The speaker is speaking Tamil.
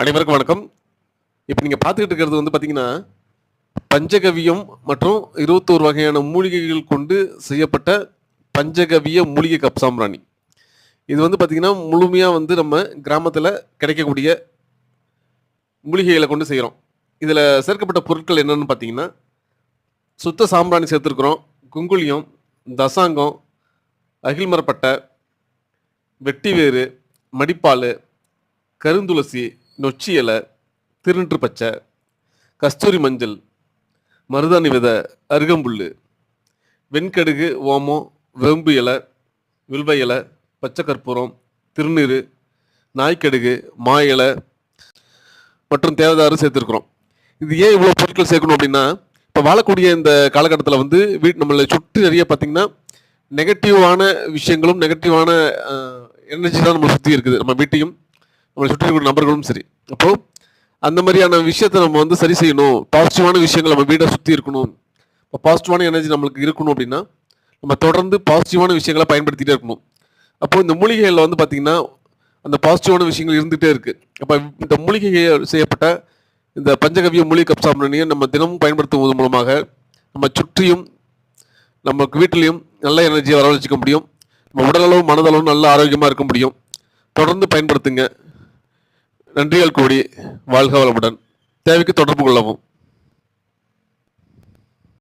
அனைவருக்கும் வணக்கம். இப்போ நீங்கள் பார்த்துக்கிட்டு இருக்கிறது வந்து பார்த்தீங்கன்னா பஞ்சகவியம் மற்றும் இருபத்தோரு வகையான மூலிகைகள் கொண்டு செய்யப்பட்ட பஞ்சகவிய மூலிகை கப் சாம்பிராணி. இது வந்து பார்த்தீங்கன்னா முழுமையாக வந்து நம்ம கிராமத்தில் கிடைக்கக்கூடிய மூலிகைகளை கொண்டு செய்கிறோம் இதில் சேர்க்கப்பட்ட பொருட்கள் என்னென்னு பார்த்தீங்கன்னா சுத்த சாம்பிராணி சேர்த்துருக்குறோம். குங்குளியம் தசாங்கம் அகில்மரப்பட்டை வெட்டிவேறு மடிப்பால் கருந்துளசி நொச்சி இலை திருநெற்று பச்சை கஸ்தூரி மஞ்சள் மருதாணி விதை அருகம்புல் வெண்கடுகு ஓமம் வேம்பு இலை வில்வ இலை பச்சை கற்பூரம் திருநீறு நாய்க்கடுகு மா இலை மற்றும் தேவதாரு சேர்த்துருக்குறோம். இது ஏன் இவ்வளோ பொருட்கள் சேர்க்கணும் அப்படின்னா இப்போ வாழக்கூடிய இந்த காலகட்டத்தில் வந்து வீட் நம்மளை சுற்றி நிறைய பார்த்திங்கன்னா நெகட்டிவான விஷயங்களும் நெகட்டிவான எனர்ஜி தான் நம்மளை சுற்றி இருக்குது. நம்ம வீட்டையும் நம்மளை சுற்றி இருக்கிற நபர்களும் சரி. அப்போது அந்த மாதிரியான விஷயத்தை நம்ம வந்து சரி செய்யணும். பாசிட்டிவான விஷயங்கள் நம்ம வீடை சுற்றி இருக்கணும். இப்போ பாசிட்டிவான எனர்ஜி நம்மளுக்கு இருக்கணும் அப்படின்னா நம்ம தொடர்ந்து பாசிட்டிவான விஷயங்களை பயன்படுத்திட்டே இருக்கணும். அப்போது இந்த மூலிகைகளில் வந்து பார்த்திங்கன்னா அந்த பாசிட்டிவான விஷயங்கள் இருந்துகிட்டே இருக்குது அப்போ இந்த மூலிகை செய்யப்பட்ட இந்த பஞ்சகவிய மூலிகை கப் நம்ம தினமும் பயன்படுத்துவது மூலமாக நம்ம சுற்றியும் நமக்கு வீட்டிலையும் நல்ல எனர்ஜியை வரவழைச்சிக்க முடியும். நம்ம உடலளவு மனதளவு நல்ல ஆரோக்கியமாக இருக்க முடியும். தொடர்ந்து பயன்படுத்துங்க. நன்றிகள் கூடி வாழ்க வளமுடன். தேவைக்கு தொடர்பு கொள்ளவும்.